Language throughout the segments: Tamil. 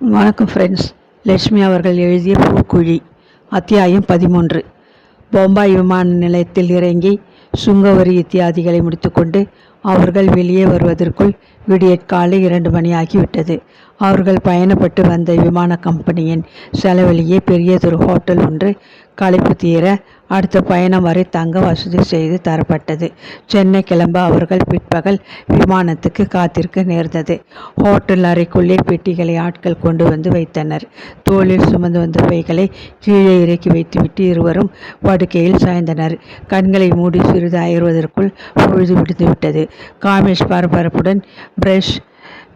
வணக்கம் ஃப்ரெண்ட்ஸ் லட்சுமி அவர்கள் எழுதிய பூக்குழி அத்தியாயம் பதிமூன்று. பொம்பாய் விமான நிலையத்தில் இறங்கி சுங்கவரி இத்தியாதிகளை முடித்துக்கொண்டு அவர்கள் வெளியே வருவதற்குள் விடியற்காலை இரண்டு மணி ஆகிவிட்டது. அவர்கள் பயணப்பட்டு வந்த விமான கம்பெனியின் செலவிலேயே பெரியதொரு ஹோட்டல் ஒன்று களைப்பு தீர அடுத்த பயணம் வரை தங்க வசதி செய்து தரப்பட்டது. சென்னை கிளம்ப அவர்கள் பிற்பகல் விமானத்துக்கு காத்திருக்க நேர்ந்தது. ஹோட்டல் அறைக்குள்ளே பெட்டிகளை ஆட்கள் கொண்டு வந்து வைத்தனர். தோளில் சுமந்து வந்த பைகளை கீழே இறக்கி வைத்துவிட்டு இருவரும் படுக்கையில் சாய்ந்தனர். கண்களை மூடி சிறிது அயர்வதற்குள் பொழுது விடுந்துவிட்டது. காமேஷ் பரபரப்புடன் பிரஷ்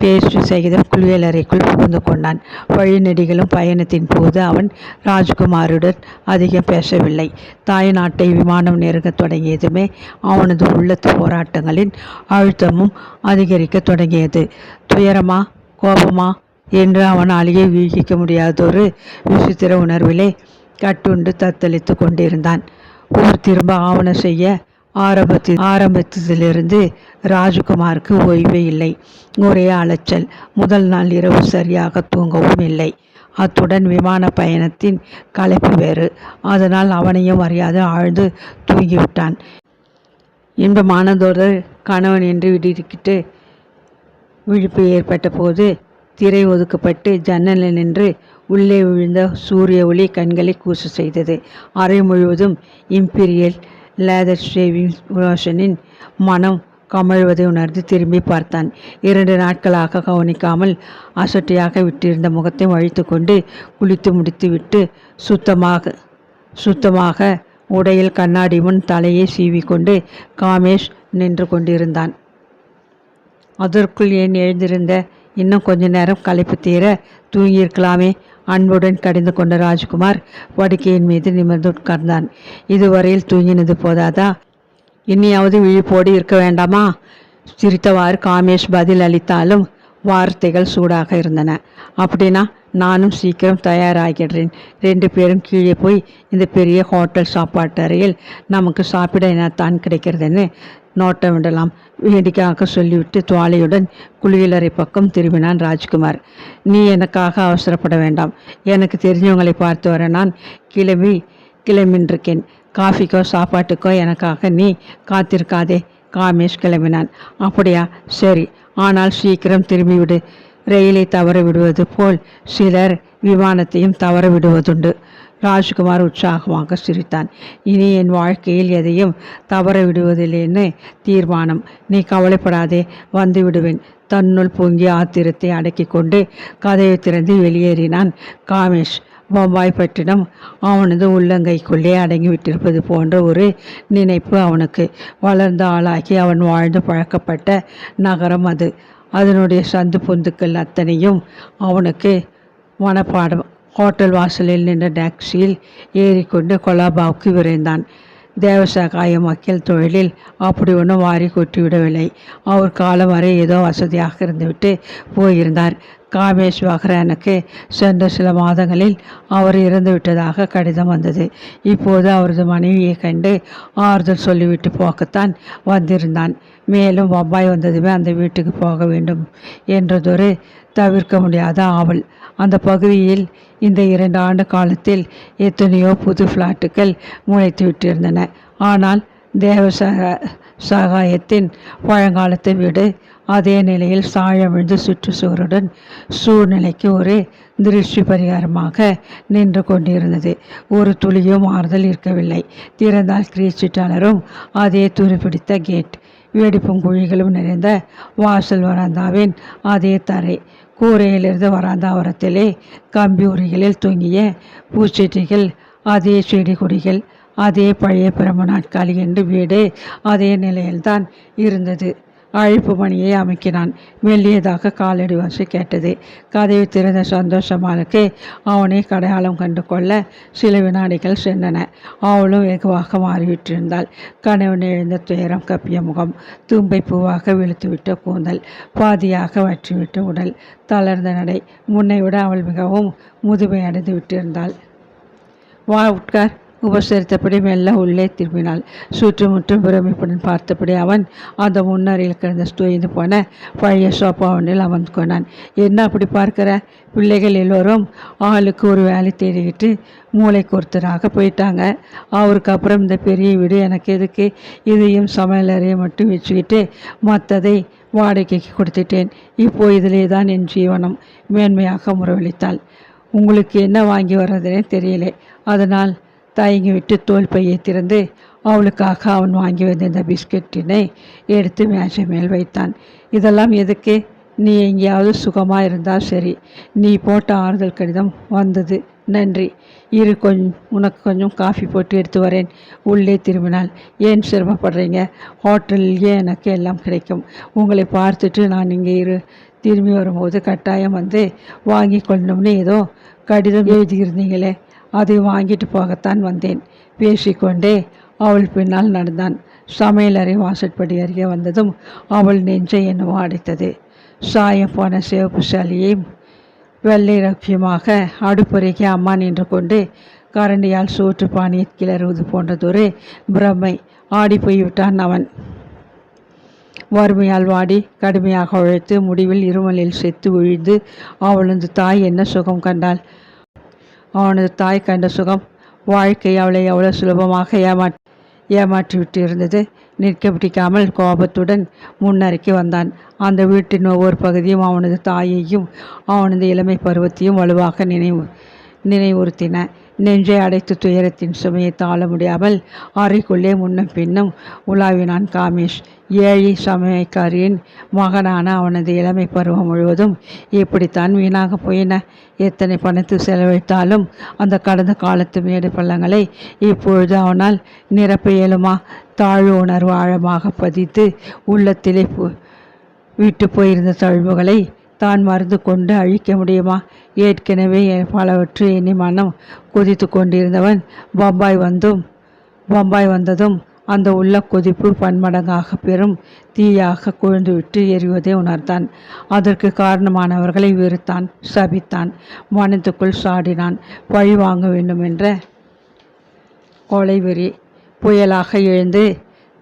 பேஸ்ட் சகிதம் குளியலறைக்குள் புகுந்து கொண்டான். வழிநெடிகளும் பயணத்தின் போது அவன் ராஜ்குமாருடன் அதிகம் பேசவில்லை. தாய் நாட்டை விமானம் நெருங்கத் தொடங்கியதுமே அவனது உள்ளத்து போராட்டங்களின் அழுத்தமும் அதிகரிக்க தொடங்கியது. துயரமா கோபமா என்று அவனாலேயே வீகிக்க முடியாதொரு விசித்திர உணர்விலே கட்டுண்டு தத்தளித்து கொண்டிருந்தான். ஊர் திரும்ப ஆவணம் செய்ய ஆரம்பத்தி ஆரம்பத்திலிருந்து ராஜகுமாருக்கு ஓய்வே இல்லை. ஒரே அலைச்சல். முதல் நாள் இரவு சரியாக தூங்கவும் இல்லை. அத்துடன் விமான பயணத்தின் களைப்பு வேறு. அதனால் அவனையும் அறியாது. ஆழ்ந்து தூங்கிவிட்டான். இன்பமானதொரு கணவன் என்று விடுக்கிட்டு விழிப்பு ஏற்பட்ட போது திரை ஒதுக்கப்பட்டு ஜன்னலில் நின்று உள்ளே விழுந்த சூரிய ஒளி கண்களை கூசு செய்தது. அறை முழுவதும் இம்பீரியல் லேதர் ஷேவிங் ரோஷனின் மனம் கமழ்வதை உணர்ந்து திரும்பி பார்த்தான். இரண்டு நாட்களாக கவனிக்காமல் அசட்டையாக விட்டிருந்த முகத்தை வழித்து கொண்டு குளித்து முடித்துவிட்டு சுத்தமாக சுத்தமாக உடையில் கண்ணாடி முன் தலையை சீவிக்கொண்டு காமேஷ் நின்று கொண்டிருந்தான். அதற்குள் ஏன் எழுந்திருந்த இன்னும் கொஞ்ச நேரம் களைப்பு தீர தூங்கியிருக்கலாமே. அன்புடன் கடிந்து கொண்ட ராஜ்குமார் படுக்கையின் மீது நிமிர்ந்து உட்கார்ந்தான். இதுவரையில் தூங்கினது போதாதா? இனியாவது விழிப்போடு இருக்க வேண்டாமா? சிரித்தவாறு காமேஷ் பதில் அளித்தாலும் வார்த்தைகள் சூடாக இருந்தன. அப்படின்னா நானும் சீக்கிரம் தயாராகிடுறேன் ரெண்டு பேரும் கீழே போய் இந்த பெரிய ஹோட்டல் சாப்பாட்டு அறையில் நமக்கு சாப்பிட என்னத்தான் கிடைக்கிறதுன்னு நோட்டம் விடலாம். வேடிக்கையாக சொல்லிவிட்டு துவாலையுடன் குளியலறை பக்கம் திரும்பினான் ராஜ்குமார். நீ எனக்காக அவசரப்பட வேண்டாம். எனக்கு தெரிஞ்சவங்களை பார்த்து வர நான் கிளம்பி கிளம்பின்றிருக்கேன். காஃபிக்கோ சாப்பாட்டுக்கோ எனக்காக நீ காத்திருக்காதே. காமேஷ் கிளம்பினான். அப்படியா? சரி. ஆனால் சீக்கிரம் திரும்பிவிடு. ரயிலை தவற விடுவது போல் சிலர் விமானத்தையும் தவற விடுவதுண்டு ராஜ்குமார் உற்சாகமாக சிரித்தான். இனி என் வாழ்க்கையில் எதையும் தவற விடுவதில்லைன்னு தீர்மானம். நீ கவலைப்படாதே வந்து விடுவேன் தன்னுள் பொங்கி ஆத்திரத்தை அடக்கி கொண்டு கதையை திறந்து வெளியேறினான் காமேஷ். பம்பாய் பட்டினம் அவனது உள்ளங்கைக்குள்ளே அடங்கிவிட்டிருப்பது போன்ற ஒரு நினைப்பு அவனுக்கு. வளர்ந்த ஆளாகி அவன் வாழ்ந்து பழக்கப்பட்ட நகரம் அது. அதனுடைய சந்து பொந்துக்கள் அத்தனையும் அவனுக்கு மனப்பாடம். ஹோட்டல் வாசலில் நின்ற டாக்ஸியில் ஏறிக்கொண்டு கொலாபாவுக்கு விரைந்தான் தேவசகாய மக்கள் தொழிலில் அப்படி ஒன்றும் வாரி கொட்டிவிடவில்லை அவர் காலம் வரை ஏதோ வசதியாக இருந்துவிட்டு போயிருந்தார் காமேஷ் வஹ்ரானுக்கு சென்ற சில மாதங்களில் அவர் இறந்து விட்டதாக கடிதம் வந்தது. இப்போது அவரது மனைவியை கண்டு ஆறுதல் சொல்லிவிட்டு போக்கத்தான் வந்திருந்தான். மேலும் பம்பாய் வந்ததுமே அந்த வீட்டுக்கு போக வேண்டும் என்றதொரு தவிர்க்க முடியாத ஆவல். அந்த பகுதியில் இந்த இரண்டு ஆண்டு காலத்தில் எத்தனையோ புது ஃப்ளாட்டுகள் முளைத்து விட்டிருந்தன ஆனால் தேவச சகாயத்தின் பழங்காலத்தை வீடு. அதே நிலையில் சாயமிழ்ந்து சுற்றுச்சுவருடன் சூழ்நிலைக்கு ஒரு திருஷ்டி பரிகாரமாக நின்று கொண்டிருந்தது. ஒரு துளியும் ஆறுதல் இருக்கவில்லை. திறந்தால் கிரீச்சிட்டாளரும் அதே துருப்பிடித்த கேட். வெடிப்பும் குழிகளும் நிறைந்த வாசல் வராந்தாவின் அதே தரை. கூரையிலிருந்து வராந்தாவரத்திலே கம்பி தூங்கிய பூச்செட்டிகள் அதே செடி கொடிகள் அதே பழைய பிரம நாட்காலி என்று வீடு அதே நிலையில்தான் இருந்தது. அழைப்பு மணியை அமைக்கினான். மெல்லியதாக காலடி வாசி கேட்டது. கதவை திறந்த சந்தோஷமாளுக்கு அவனை கடையாளம் கண்டு கொள்ள சில வினாடிகள் சென்றன. அவளும் வெகுவாக மாறிவிட்டிருந்தாள். கணவன் எழுந்த துயரம் கப்பிய முகம் தும்பை பூவாக விழுத்துவிட்ட கூந்தல் பாதியாக வற்றிவிட்ட உடல் தளர்ந்த நடை. முன்னை விட அவள் மிகவும் முதுமை அடைந்து விட்டிருந்தாள் வா உட்கார். உபசரித்தபடி மெல்ல உள்ளே திரும்பினாள். சுற்றுமுற்றும் பிரமிப்புடன் பார்த்தபடி அவன் அந்த முன்னறையில் கிடந்த தோய்ந்து போன பழைய சோப்பா ஒன்றில் அமர்ந்து கொண்டான். என்ன அப்படி பார்க்கிற? பிள்ளைகள் எல்லோரும் ஆளுக்கு ஒரு வேலை தேடிக்கிட்டு மூளைக்கு ஒருத்தராக போயிட்டாங்க. அவருக்கு அப்புறம் இந்த பெரிய வீடு எனக்கு எதுக்கு? இதையும் சமையலறையை மட்டும் வச்சுக்கிட்டு மற்றதை வாடகைக்கு கொடுத்துட்டேன். இப்போ இதிலே தான் என் ஜீவனம் மேன்மையாக முறவழித்தாள். உங்களுக்கு என்ன வாங்கி வர்றதுனே தெரியல. அதனால் தயங்கி விட்டு தோல் பையை திறந்து அவளுக்காக அவன் வாங்கி வந்திருந்த பிஸ்கட்டினை எடுத்து மேஜை மேல் வைத்தான். இதெல்லாம் எதுக்கு? நீ எங்கேயாவது சுகமாக இருந்தால் சரி. நீ போட்ட ஆறுதல் கடிதம் வந்தது. நன்றி. இரு கொஞ்சம் உனக்கு கொஞ்சம் காஃபி போட்டு எடுத்து வரேன். உள்ளே திரும்பினாள். ஏன் சிரமப்படுறீங்க? ஹோட்டல்லையே எனக்கு எல்லாம் கிடைக்கும். உங்களை பார்த்துட்டு நான் இங்கே இரு. திரும்பி வரும்போது கட்டாயம் வந்து வாங்கி கொள்ளணும்னு ஏதோ கடிதம் எழுதியிருந்தீங்களே. அதை வாங்கிட்டு போகத்தான் வந்தேன். பேசிக்கொண்டே அவள் பின்னால் நடந்தான். சமையலறை வாசற்படி அருகே வந்ததும் அவள் நெஞ்சை என்னவோ அடைத்தது. சாயம் போன சிவப்பு சாலியையும் வெள்ளை ரக்கியமாக அடுப்பறைக்கு அம்மா நின்று கொண்டு கரண்டியால் சோற்று பானியை கிளறுவது போன்றதொரு பிரமை ஆடி போய்விட்டான் அவன். வறுமையால் வாடி கடுமையாக உழைத்து முடிவில் இருமலில் செத்து விழுந்து அவளது தாய் என்ன சுகம் கண்டாள்? அவனது தாய் கண்ட சுகம் வாழ்க்கை அவளை எவ்வளோ சுலபமாக ஏமா ஏமாற்றிவிட்டு இருந்தது நிற்க பிடிக்காமல் கோபத்துடன் முன்னறைக்கு வந்தான். அந்த வீட்டின் ஒவ்வொரு பகுதியும் அவனது தாயையும் அவனது இளமை பருவத்தையும் வலுவாக நினைவு நினைவுறுத்தின. நெஞ்சை அடைத்து துயரத்தின் சுமையை தாழ முடியாமல் அறைக்குள்ளே முன்னும் பின்னும் உலாவினான் காமேஷ். ஏழை சமயக்காரியின் மகனான அவனது இளமை பருவம் முழுவதும் இப்படித்தான் வீணாக போயின. எத்தனை பணத்து செலவழித்தாலும் அந்த கடந்த காலத்து மேடு பள்ளங்களை இப்பொழுது அவனால் நிரப்ப இயலுமா? தாழ்வு உணர்வு ஆழமாக பதித்து உள்ளத்திலே விட்டு போயிருந்த தழுவுகளை தான் மருந்து கொண்டு அழிக்க முடியுமா? ஏற்கனவே பலவற்றை எண்ணி மனம் கொதித்து கொண்டிருந்தவன் பம்பாய் வந்தும் பம்பாய் வந்ததும் அந்த உள்ள கொதிப்பு பன்மடங்காக பெரும் தீயாக கொழுந்துவிட்டு எரிவதை உணர்ந்தான். அதற்கு காரணமானவர்களை வெறுத்தான் சபித்தான் மனத்துக்குள் சாடினான். பழி வாங்க வேண்டும் என்ற கொலைவெறி புயலாக எழுந்து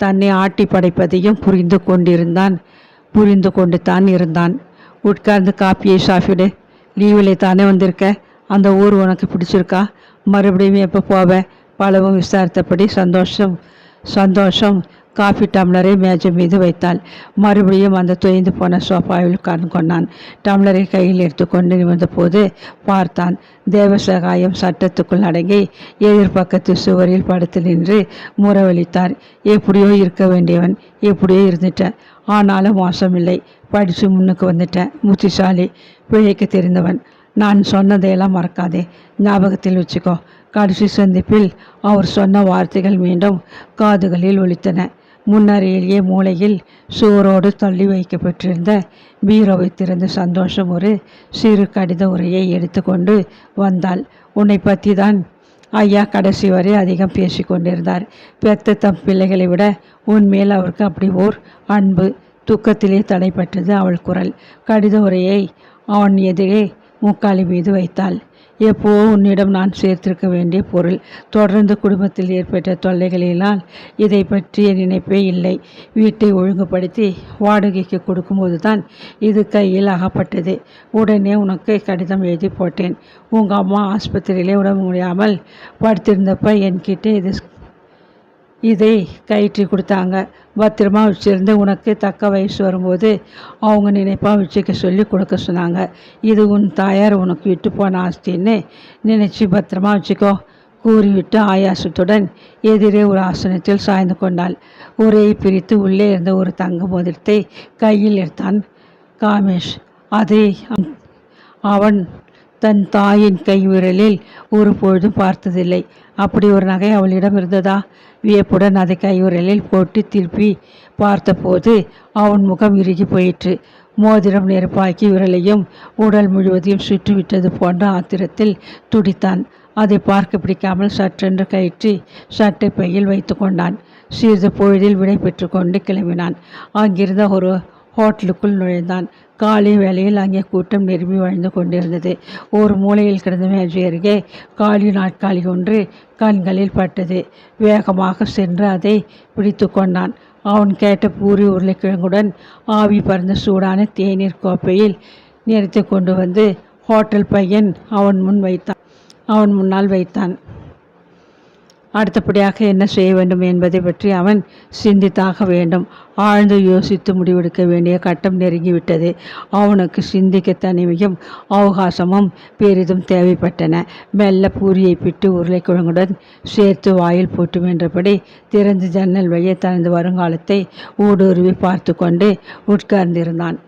தன்னை ஆட்டி படைப்பதையும் புரிந்து கொண்டிருந்தான் புரிந்து கொண்டு தான் இருந்தான். உட்கார்ந்து காப்பியை சாப்பிடு. லீவில் தானே வந்திருக்க? அந்த ஊர் உனக்கு பிடிச்சிருக்கா? மறுபடியும் எப்போ போவ? பலவும் விசாரித்தபடி சந்தோஷம் சந்தோஷம். காஃபி டம்ளரை மேஜை மீது வைத்தாள். மறுபடியும் அந்த தொய்ந்து போன சோஃபாவில் உட்கார்ந்து கொண்டான். டம்ளரை கையில் எடுத்துக்கொண்டு நிமிர்ந்த போது பார்த்தான். தேவசகாயம் சட்டத்துக்குள் அடங்கி எதிர்பக்கத்து சுவரில் படுத்து நின்று முறவழித்தார். எப்படியோ இருக்க வேண்டியவன் எப்படியோ இருந்துட்டேன் ஆனாலும் மோசமில்லை. படித்து முன்னுக்கு வந்துட்டேன் புத்திசாலி. பிழைக்க தெரிந்தவன். நான் சொன்னதையெல்லாம் மறக்காதே. ஞாபகத்தில் வச்சுக்கோ. கடைசி சந்திப்பில் அவர் சொன்ன வார்த்தைகள் மீண்டும் காதுகளில் ஒழித்தன முன்னறையிலேயே மூளையில் சுவரோடு தள்ளி வைக்கப்பட்டிருந்த பீரோவை திறந்து சந்தோஷம் ஒரு சிறு கடித உரையை எடுத்துக்கொண்டு வந்தாள். உன்னை பற்றி தான் ஐயா கடைசி வரை அதிகம் பேசி கொண்டிருந்தார். பெத்த தம் பிள்ளைகளை விட உன்மேல் அவருக்கு அப்படி ஓர் அன்பு துக்கத்திலே தடைப்பட்டது அவள் குரல். கடித உரையை அவன் எதிரே முக்காலி மீது வைத்தாள். எப்போ உன்னிடம் நான் சேர்த்திருக்க வேண்டிய பொருள்? தொடர்ந்து குடும்பத்தில் ஏற்பட்ட தொல்லைகளினால் இதை பற்றிய நினைப்பே இல்லை. வீட்டை ஒழுங்குபடுத்தி வாடகைக்கு கொடுக்கும்போது தான் இது கையில் அகப்பட்டது. உடனே உனக்கு கடிதம் எழுதி போட்டேன். உங்கள் அம்மா ஆஸ்பத்திரியிலே உடம்பு முடியாமல் படுத்திருந்தப்ப என்கிட்ட இது இதை கயிற்றி கொடுத்தாங்க. பத்திரமா வச்சுருந்து உனக்கு தக்க வயசு வரும்போது அவங்க நினைப்பாக வச்சுக்க சொல்லி கொடுக்க சொன்னாங்க. இது உன் தாயார் உனக்கு விட்டு போன ஆஸ்தின்னு நினச்சி பத்திரமா வச்சுக்கோ கூறிவிட்டு ஆயாசத்துடன் எதிரே ஒரு ஆசனத்தில் சாய்ந்து கொண்டாள். உரையை பிரித்து உள்ளே இருந்த ஒரு தங்க மோதிரத்தை கையில் எடுத்தான் காமேஷ். அதை அவன் தன் தாயின் கை விரலில் ஒரு பொழுதும் பார்த்ததில்லை. அப்படி ஒரு நகை அவளிடம் இருந்ததா? வியப்புடன் அதை கைவிரலில் போட்டு திருப்பி பார்த்தபோது அவன் முகம் இறுகி போயிற்று. மோதிரம் நெருப்பாக்கி விரலையும் உடல் முழுவதையும் சுற்றிவிட்டது போன்ற ஆத்திரத்தில் துடித்தான். அதை பார்க்க பிடிக்காமல் சற்றென்று கயிற்றி சட்டை பையில் வைத்து கொண்டான். சிறிது பொழுதில் விடை பெற்று கொண்டு கிளம்பினான். அங்கிருந்த ஒரு ஹோட்டலுக்குள் நுழைந்தான். காலை வேளையில் அங்கே கூட்டம் நிரம்பி வாழ்ந்து கொண்டிருந்தது. ஒரு மூலையில் கிடந்த மேஜை அருகே காலி நாட்காலி ஒன்று கண்களில் பட்டது. வேகமாக சென்று அதை பிடித்து கொண்டான். அவன் கேட்ட பூரி உருளைக்கிழங்குடன் ஆவி பறந்த சூடான தேநீர் கோப்பையில் நிறுத்தி கொண்டு வந்து ஹோட்டல் பையன் அவன் முன் வைத்தான். அவன் முன்னால் வைத்தான். அடுத்தபடியாக என்ன செய்ய வேண்டும் என்பதை பற்றி அவன் சிந்தித்தாக வேண்டும். ஆழ்ந்து யோசித்து முடிவெடுக்க வேண்டிய கட்டம் நெருங்கிவிட்டது. அவனுக்கு சிந்திக்க தனிமையும் அவகாசமும் பெரிதும் தேவைப்பட்டன. மெல்ல பூரியை பிட்டு உருளைக்கிழங்குடன் சேர்த்து வாயில் போட்டு வென்றபடி திறந்து ஜன்னல் வழியே தனது வருங்காலத்தை ஊடுருவி பார்த்து கொண்டு உட்கார்ந்திருந்தான்.